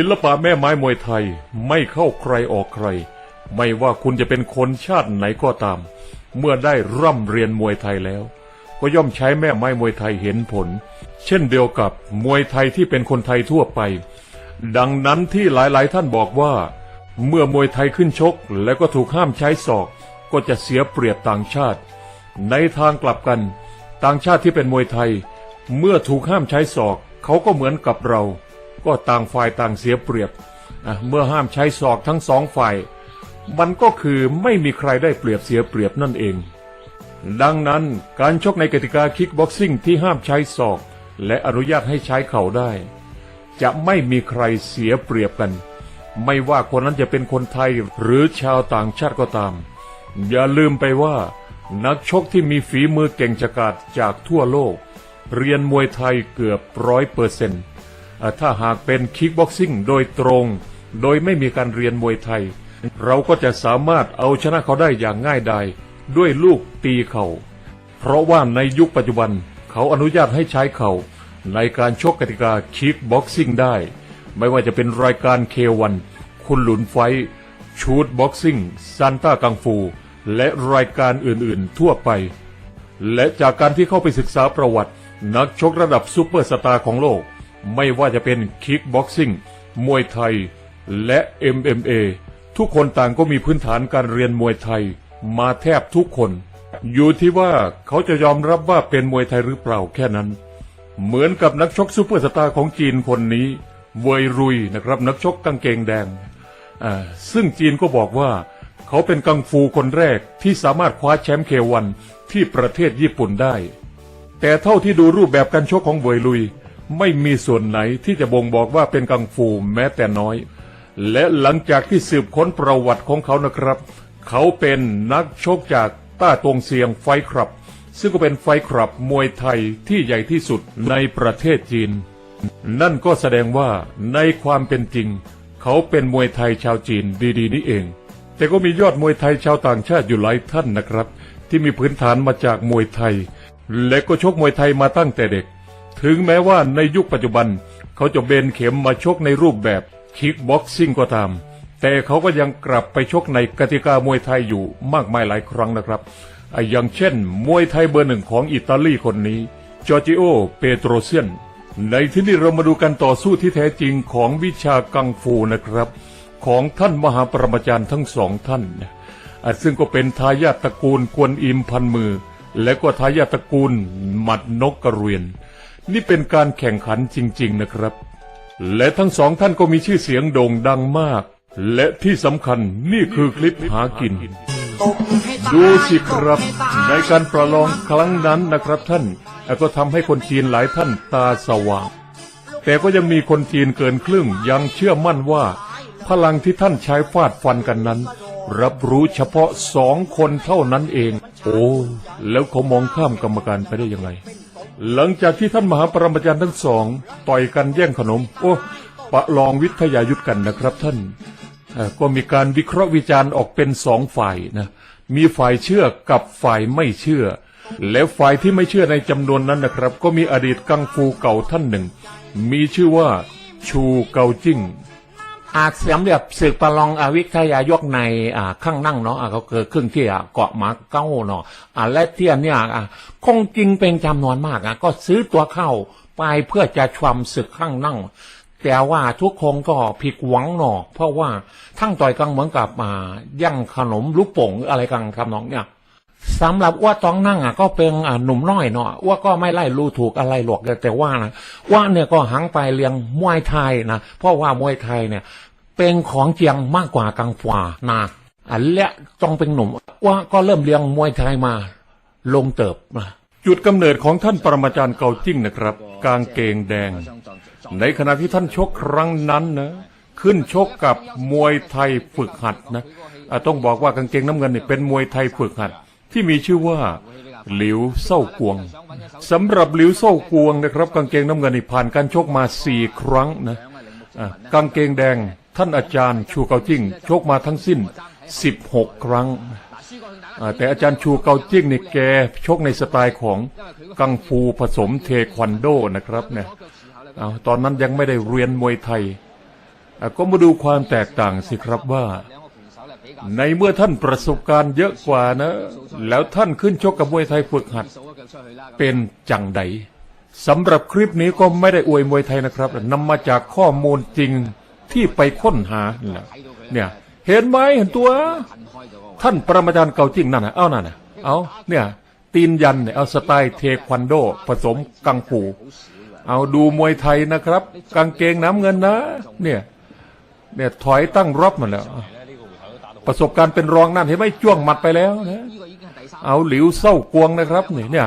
ศิลปะแม่ไม้มวยไทยไม่เข้าใครออกใคร ไม่ว่าคุณจะเป็นคนชาติไหนก็ตาม เมื่อได้ร่ำเรียนมวยไทยแล้ว ก็ย่อมใช้แม่ไม้มวยไทยเห็นผล เช่นเดียวกับมวยไทยที่เป็นคนไทยทั่วไป ดังนั้นที่หลายๆท่านบอกว่า เมื่อมวยไทยขึ้นชกแล้วก็ถูกห้ามใช้ศอก ก็จะเสียเปรียบต่างชาติ ในทางกลับกัน ต่างชาติที่เป็นมวยไทย เมื่อถูกห้ามใช้ศอก เขาก็เหมือนกับเรา ก็ต่างฝ่ายต่างเสียเปรียบ เมื่อห้ามใช้ศอกทั้งสองฝ่าย มันก็คือไม่มีใครได้เปรียบเสียเปรียบนั่นเอง ดังนั้นการชกในกติกาคิกบ็อกซิ่งที่ห้ามใช้ศอก และอนุญาตให้ใช้เข่าได้ จะไม่มีใครเสียเปรียบกัน ไม่ว่าคนนั้นจะเป็นคนไทยหรือชาวต่างชาติก็ตาม อย่าลืมไปว่า นักชกที่มีฝีมือเก่งฉกาจจากทั่วโลก เรียนมวยไทยเกือบร้อยเปอร์เซนต์ ถ้าหากเป็นคิกบ็อกซิ่งโดยตรง โดยไม่มีการเรียนมวยไทย เราก็จะสามารถเอาชนะเขาได้อย่างง่ายดายด้วยลูกตีเข่าเพราะว่าในยุคปัจจุบันเขาอนุญาตให้ใช้เข่าในการชกกติกาคิกบ็อกซิ่งได้ ไม่ว่าจะเป็นรายการเควันคุณหลุนไฟชูดบ็อกซิ่งซันต้ากังฟู และรายการอื่นๆทั่วไป และจากการที่เข้าไปศึกษาประวัติ นักชกระดับซูเปอร์สตาร์ของโลก ไม่ว่าจะเป็นคิกบ็อกซิ่งมวยไทย และ MMA ทุกคนต่างก็มีพื้นฐานการเรียนมวยไทย มาแทบทุกคน อยู่ที่ว่าเขาจะยอมรับว่าเป็นมวยไทยหรือเปล่าแค่นั้น เหมือนกับนักชกซูเปอร์สตาร์ของจีนคนนี้ เวยรุยนะครับนักชกกางเกงแดง ซึ่งจีนก็บอกว่า เขาเป็นกังฟูคนแรกที่สามารถคว้าแชมป์เควันที่ประเทศญี่ปุ่นได้ แต่เท่าที่ดูรูปแบบการชกของเวยลุย ไม่มีส่วนไหนที่จะบ่งบอกว่าเป็นกังฟูแม้แต่น้อย และหลังจากที่สืบค้นประวัติของเขานะครับ เขาเป็นนักชกจากต้าตงเซียงไฟคลับ ซึ่งก็เป็นไฟคลับมวยไทยที่ใหญ่ที่สุดในประเทศจีน นั่นก็แสดงว่าในความเป็นจริง เขาเป็นมวยไทยชาวจีนดีๆ นี่เอง แต่ก็มียอดมวยไทยชาวต่างชาติอยู่หลายท่านนะครับ ที่มีพื้นฐานมาจากมวยไทย และก็ชกมวยไทยมาตั้งแต่เด็ก ถึงแม้ว่าในยุคปัจจุบัน เขาจะเบนเข็มมาชกในรูปแบบคิกบ็อกซิ่งก็ตาม แต่เขาก็ยังกลับไปชกในกติกามวยไทยอยู่มากมายหลายครั้งนะครับอย่างเช่น มวยไทยเบอร์หนึ่งของอิตาลีคนนี้จอร์จิโอ เปโตรเซียน ในที่นี้เรามาดูการต่อสู้ที่แท้จริงของวิชากังฟูนะครับ ของท่านมหาปรมาจารย์ทั้งสองท่าน ซึ่งก็เป็นทายาทตระกูลกวนอิมพันมือ และก็ทายาทตระกูลหมัดนกกระเรียน นี่เป็นการแข่งขันจริง ๆนะครับ และทั้งสองท่านก็มีชื่อเสียงโด่งดังมาก และที่สำคัญนี่คือคลิปหากินดูสิครับในการประลองครั้งนั้นนะครับท่านก็ทำให้คนจีนหลายท่านตาสว่าง แต่ก็ยังมีคนจีนเกินครึ่งยังเชื่อมั่นว่า พลังที่ท่านใช้ฟาดฟันกันนั้น รับรู้เฉพาะสองคนเท่านั้นเอง โอ้ แล้วเขามองข้ามกรรมการไปได้ยังไง หลังจากที่ท่านมหาปรมาจารย์ทั้งสอง ต่อยกันแย่งขนม โอ้ประลองวิทยายุทธกันนะครับท่านก็มีการวิเคราะห์วิจารณ์ออกเป็นสองฝ่ายนะมีฝ่ายเชื่อกับฝ่ายไม่เชื่อ แล้วฝ่ายที่ไม่เชื่อในจำนวนนั้นนะครับ ก็มีอดีตกังฟูเก่าท่านหนึ่ง มีชื่อว่าชูเกาจิ้งาจสำเร็จศึกประลองอวิทยายกในอ่าข้างนั่งเนาะเขาเกิดขึ้นที่เกาะมาเก้าเนาะอ่าและเที่ยเนี่ยอ่าคงจริงเป็นจำนวนมากอะก็ซื้อตัวเข้าไปเพื่อจะชมศึกข้างนั่ง แต่ว่าทุกคนก็ผิดหวังเนาะเพราะว่าทั้งต่อยกันเหมือนกับอ่าย่างขนมลูกโป่งอะไรกันทำนองเนี่ยสำหรับว่าต้องนั่งอะก็เป็นหนุ่มน้อยเนาะว่าก็ไม่ไล่รู้ถูกอะไรหรอกแต่ว่านะว่าเนี่ยก็หังไปเรียงมวยไทยนะเพราะว่ามวยไทยเนี่ย เป็นของเจียงมากกว่ากังฟ้านะอันและต้องเป็นหนุ่มว่าก็เริ่มเรียงมวยไทยมา ลงเติบนะจุดกำเนิดของท่านปรมาจารย์เกาจิ้งนะครับ กางเกงแดง ในขณะที่ท่านชกครั้งนั้นนะขึ้นชกกับมวยไทยฝึกหัดนะต้องบอกว่ากางเกงน้ำเงินนี่เป็นมวยไทยฝึกหัด ที่มีชื่อว่าหลิวเศร้ากวงสำหรับหลิวเศร้ากวงนะครับ กางเกงน้ำเงินนี่ผ่านการชกมาสี่ครั้งนะะกางเกงแดง ท่านอาจารย์ชูเกาจิ้งชกมาทั้งสิ้น 16 ครั้ง แต่อาจารย์ชูเกาจิ้งนี่แกชกในสไตล์ของกังฟูผสมเทควันโดนะครับเนี่ยตอนนั้นยังไม่ได้เรียนมวยไทย ก็มาดูความแตกต่างสิครับว่า ในเมื่อท่านประสบการณ์เยอะกว่านะ แล้วท่านขึ้นชกกับมวยไทยฝึกหัด เป็นจังใดสำหรับคลิปนี้ก็ไม่ได้อวยมวยไทยนะครับนำมาจากข้อมูลจริง ที่ไปค้นหาเนี่ย เห็นไหมเห็นตัว ท่านประมาจารย์เก่าจริงนั่นนะเอานั่นนะเอาเนี่ย ตีนยันเนี่ยเอาสไตล์เทควันโด ผสมกังฟูเอาดูมวยไทยนะครับ กางเกงน้ำเงินนะ เนี่ย เนี่ยถอยตั้งรอบมาแล้ว ประสบการณ์เป็นรองนั่นเห็นไหมจ้วงหมัดไปแล้วนะเอาหลิวเศร้ากวงนะครับนี่เนี่ย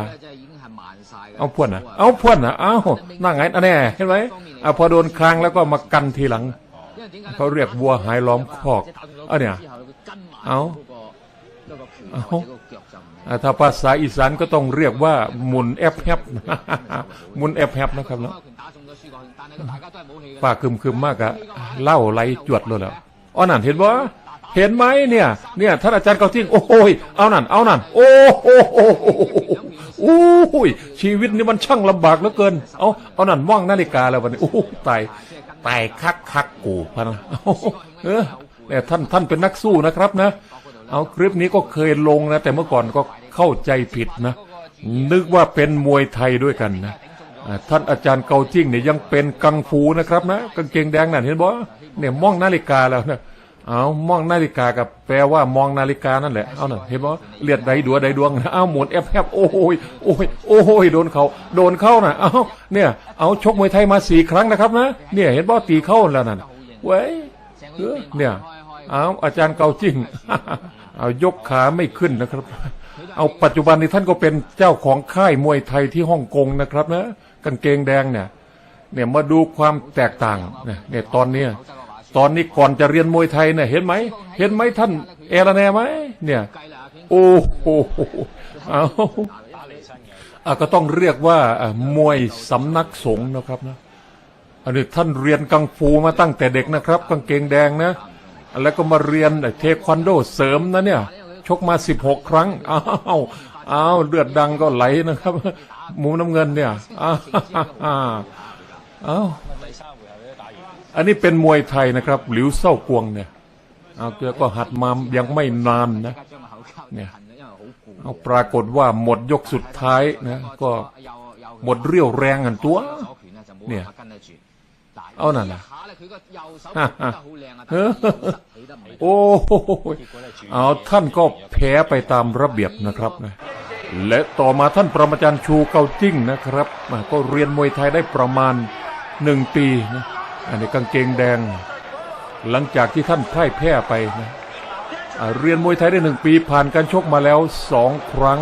เอาพวนนะเอาพวนนะเอานั่งไงอันแน่เห็นไหมเอาพอโดนคางแล้วก็มากันทีหลัง เขาเรียกวัวหายล้อมคอกเอาเนี่ยเอาเอาอ่าถ้าภาษาอีสานก็ต้องเรียกว่าหมุนแอปแฮปหมุนแอปแฮปนะครับเนาะป้าคึมคึมๆมากอะเล่าไหลจวดเลยแล้วอ๋อนั่นเห็นบ่เห็นไหมเนี่ย เนี่ยท่านอาจารย์เกาทิ้งโอ้โหยเอานั่น เอานั่น โอ้โหโอ้โหยชีวิตนี่มันช่างลำบากเหลือเกิน เอาเอานั่นว่างนาฬิกาแล้ววันนี้โอ้โหตาย ตายคักคักกูพะนะเอเออเนี่ยท่านท่านเป็นนักสู้นะครับนะ เอาคลิปนี้ก็เคยลงนะ แต่เมื่อก่อนก็เข้าใจผิดนะ นึกว่าเป็นมวยไทยด้วยกันนะท่านอาจารย์เกาจิ้งเนี่ยยังเป็นกังฟูนะครับนะกางเกงแดงนั่นเห็นบ่เนี่ยมองนาฬิกาแล้วนะ เอามองนาฬิกากับแปลว่ามองนาฬิกานั่นแหละ เอาน่ะเห็นบ่เลียดใดดัวใดดวงนะเอาหมุนแอบแอบโอ้โหยโอ้ยโอ้โหยโดนเขาโดนเข้าน่ะ เอาเนี่ย เอาชกมวยไทยมาสี่ครั้งนะครับนะ เนี่ยเห็นบ่ตีเข้าแล้วนั่นเว้ยเออเนี่ย เอาอาจารย์เกาจิ้งเอายกขาไม่ขึ้นนะครับ เอาปัจจุบันนี้ท่านก็เป็นเจ้าของค่ายมวยไทยที่ฮ่องกงนะครับนะกางเกงแดงเนี่ย เนี่ยมาดูความแตกต่างเนี่ยเนี่ยตอนเนี้ย ตอนนี้ก่อนจะเรียนมวยไทยเนี่ยเห็นไหม เห็นไหมท่านเอราแนไหมเนี่ย โอ้โหเอาอะก็ต้องเรียกว่ามวยสำนักสงฆ์นะครับนะอันนี้ท่านเรียนกังฟูมาตั้งแต่เด็กนะครับกางเกงแดงนะ แล้วก็มาเรียนเทควันโดเสริมนะเนี่ย ชกมาสิบหกครั้งอ้าวอ้าวเลือดดังก็ไหลนะครับ หมูน้ำเงินเนี่ยอ้าว อันนี้เป็นมวยไทยนะครับ หลิวเศร้ากวงเนี่ย เอาเกลือก็หัดมายังไม่นานนะเนี่ยเอาปรากฏว่าหมดยกสุดท้ายนะก็หมดเรี่ยวแรงกันตัว เนี่ยเอานั่นนะโอ้โหเอาท่านก็แพ้ไปตามระเบียบนะครับนะและต่อมาท่านประมาจารย์ชูเกาจิ้งนะครับ ก็เรียนมวยไทยได้ประมาณหนึ่งปีนะ อันนี้กางเกงแดง หลังจากที่ท่านพ่ายแพ้ไปนะเรียนมวยไทยได้หนึ่งปีผ่านการชกมาแล้วสองครั้ง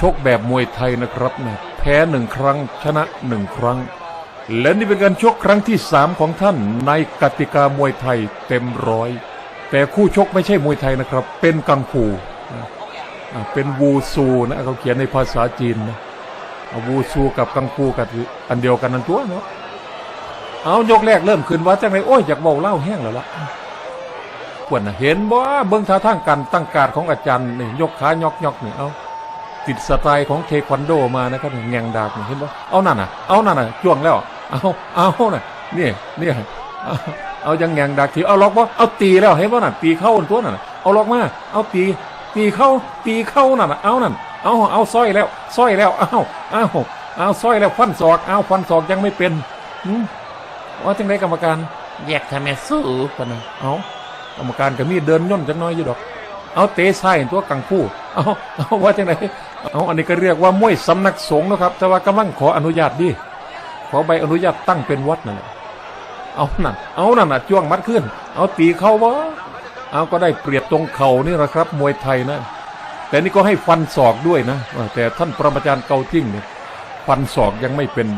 ชกแบบมวยไทยนะครับนะแพ้หนึ่งครั้งชนะหนึ่งครั้ง และนี่เป็นการชกครั้งที่สามของท่านในกติกามวยไทยเต็มร้อย แต่คู่ชกไม่ใช่มวยไทยนะครับ เป็นกังฟูเป็นวูซูนะเขาเขียนในภาษาจีนนะวูซูกับกังฟูกับอันเดียวกันนั่นตัวเนาะ เอายกแรกเริ่มขึ้นว่าจังไรโอ้ยอยากเบาเล่าแห้งแล้วล่ะปวดนะเห็นบ่เบิ้งท่าทางการตั้งการของอาจารย์นี่ยกขายกยกนี่เอาติดสไตล์ของเทควันโดมานะครับแงงดาบนี่เห็นปะเอานั่นน่ะเอานั่นน่ะจ้วงแล้วเอาเอาน่ะนี่นี่เอาเอายังแงงดาบทีเอาล็อกวะเอาตีแล้วเห็นปะน่ะตีเข้าตัวน่ะเอาล็อกมาเอาตีตีเข้าตีเข้านั่นน่ะเอานั่นเอาเอาสร้อยแล้วสร้อยแล้วเอาเอาเอาสร้อยแล้วฟันศอกเอาฟันศอกยังไม่เป็นหืม ว่าจังไรกรรมการแยกทำไมสู้ปะนะเอากรรมการก็มีเดินย่นจังน้อยอยู่ดอก เอาเตะซ้ายตัวกังฟูเอาเอาว่าจังไหนเอาอันนี้ก็เรียกว่ามวยสำนักสงฆ์นะครับ แต่ว่ากำลังขออนุญาตดิขอใบอนุญาตตั้งเป็นวัดนั่นแหละเอานั่นเอานั่นน่ะจ้วงมัดขึ้น เอาตีเข้าวะเอาก็ได้เปรียบตรงเข่านี่แหละครับ มวยไทยนะแต่นี่ก็ให้ฟันศอกด้วยนะแต่ท่านประมาจารย์เกาจิ้งเนี่ยฟันศอกยังไม่เป็น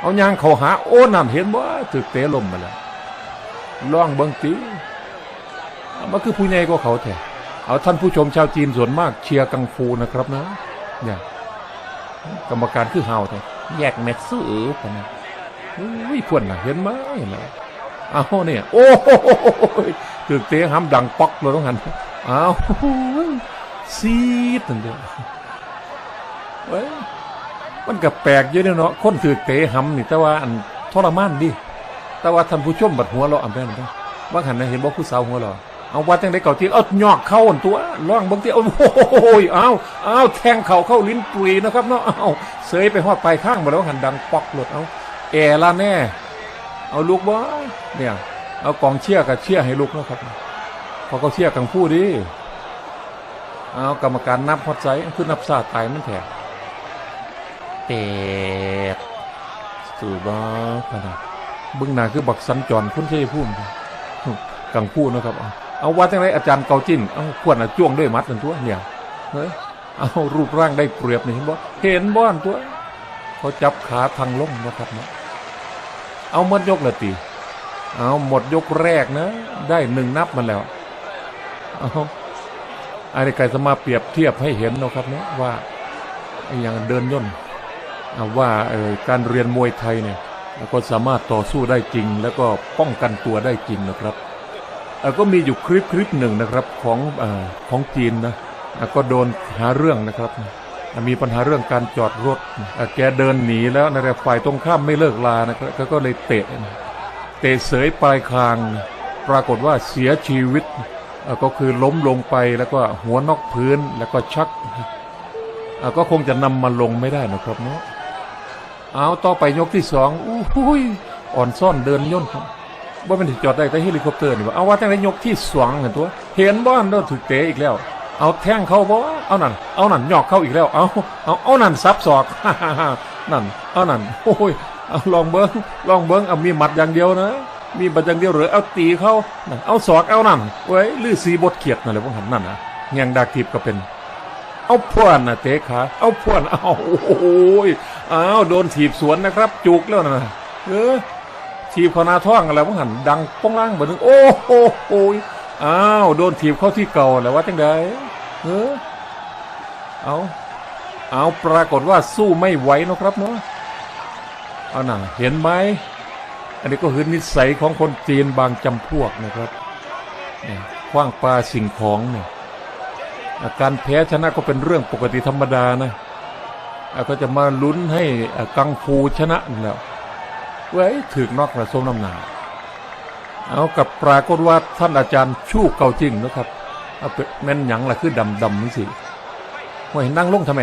เอายางเขาหาโอ้นั่นเห็นว่าถึกเตะลมมาแล้วล่องเบิ้งตีมันคือผู้ใหญ่กว่าเขาแท้เอาท่านผู้ชมชาวจีนส่วนมากเชียร์กังฟูนะครับนะเนี่ยกรรมการคือเฮาแท้แยกแม็กซ์ซื้อปะนะอุ้ยพวนนะเห็นไหมเห็นไหมเอาเนี่ยโอ้โหถึกเตะห้ำดังป๊อกเลยต้องหันเอาซีดนั่นเดียวเว้ย มันก็แปลกเยอะเนาะคนถือเตะห้ำนี่แต่ว่าอันทรมานดิแต่ว่าท่านผู้ชมบัดหัวเราอ่ำเป็นบ่ว่าหันนะเห็นบ่ผู้สาวหัวเราเอาว่าจังได้เก่าจริงเอาหยอกเข้าอันตัวล่องบางทีเอาโอ้ยเอาเอาแทงเข่าเข้าลิ้นปุยนะครับเนาะเอาเสยไปฮอดปลายข้างมาแล้วหันดังปอกหลดเอาแอละแน่ เอาลูกบ่เนี่ย เอากองเชียร์กับเชียร์ให้ลูกนะครับพอเขาเชียร์กังผู้ดิเอากรรมการนับฮอดใจคือนับซาตายมันแถ เตดสู่บ้าขนาดเบึ้งหน้าคือบักสันจรคุณเชยพูมกังผู้นะครับเอาเอาว่าจังไรอาจารย์เกาจิ้นเอาขวดนะจ้วงด้วยมัดนั่นตัวเนี่ยเฮ้ยเอารูปร่างได้เปรียบนี่เห็นบ่เห็นบ่อันตัวเขาจับขาทางล่มนะครับเนาะเอาหมดยกละตีเอาหมดยกแรกนะ ได้หนึ่งนับมันแล้วเอาอันนี้ใครจะมาเปรียบเทียบให้เห็นนะครับเนาะว่าอย่างเดินย่น ว่าการเรียนมวยไทยเนี่ยแล้วก็สามารถต่อสู้ได้จริง แล้วก็ป้องกันตัวได้จริงนะครับก็มีอยู่คลิปคลิปหนึ่งนะครับของอของจีนนะก็โดนหาเรื่องนะครับ มีปัญหาเรื่องการจอดรถ แกเดินหนีแล้วนะแต่ฝ่ายตรงข้ามไม่เลิกลานะครับก็ก็เลยเตะ เตะเสยปลายคาง ปรากฏว่าเสียชีวิต ก็คือล้มลงไปแล้วก็หัวนอกพื้นแล้วก็ชัก ก็คงจะนำมาลงไม่ได้นะครับเนาะ เอาต่อไปยกที่สองอู้หูยอ่อนซ่อนเดินย่นบว่าเป็นจอดได้แต่เฮลิคอปเตอร์นี่ว่าเอาว่าจังไรยกที่สองเห็นตัว เห็นบ้านเราถูกเตะอีกแล้ว เอาแท่งเข้าบ่เอานั่นเอานั่นหยอกเข้าอีกแล้วเอาเอาเอานั่นซับศอกนั่นเอานั่นโอ้ยเอาลองเบิ้งลองเบิ้งเอามีหมัดอย่างเดียวนะ มีหมัดอย่างเดียวหรือเอาตีเข้าเอาศอกเอานั่นเว้ยลือสีบทเขียดนั่นเลยพวกหันนั่นนะแงงดากทิพย์ก็เป็น เอาพวนนะเตะขาเอาพวนเอาโอ้ย อ้าวโดนถีบสวนนะครับ จุกแล้วนะเออถีบเขานาท้องอะไรพวกหันดังป้องล่างเบอร์หนึ่งโอ้โหโอ้ยอ้าวโดนถีบเข้าที่เก่าแล้วว่าจังไดเออเอาเอาปรากฏว่าสู้ไม่ไหวนะครับเนาะเอาหน่ะเห็นไหมอันนี้ก็คือนิสัยของคนจีนบางจำพวกนะครับเนี่ยคว้างปลาสิ่งของเนี่ยอาการแพ้ชนะก็เป็นเรื่องปกติธรรมดานะ ก็จะมาลุ้นให้กังฟูชนะแล้วเว้ยถึกนอกกระทรงน้ำหนาเอากับปรากฏว่าท่านอาจารย์ชู้เก่าจริงนะครับเอาเป็นแม่นหยังล่ะคือดำดำนี่สิว่าเห็นนั่งลงทำไม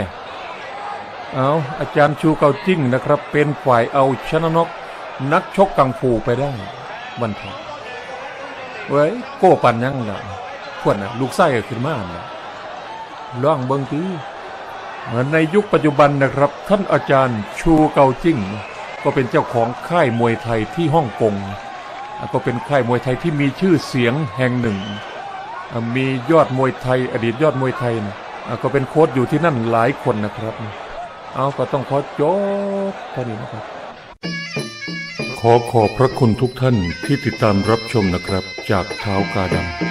เอาอาจารย์ชูเก่าจริงนะครับ เป็นฝ่ายเอาชนะนกนักชกกังฟูไปได้บันทองเว้ยโก้ปันยังล่ะขวดนะลูกไส้ก็ขึ้นมาน่ะล่องเบิงทีเหมือ ในยุคปัจจุบันนะครับ ท่านอาจารย์ชูเกาจิ้งก็เป็นเจ้าของค่ายมวยไทยที่ฮ่องกงก็เป็นค่ายมวยไทยที่มีชื่อเสียงแห่งหนึ่ง มียอดมวยไทย อดีตยอดมวยไทยนะอะก็เป็นโค้ชอยู่ที่นั่นหลายคนนะครับ เอาก็ต้องขอจบเท่านี้นะครับ ขอขอบพระคุณทุกท่านที่ติดตามรับชมนะครับจากเท้ากาดำ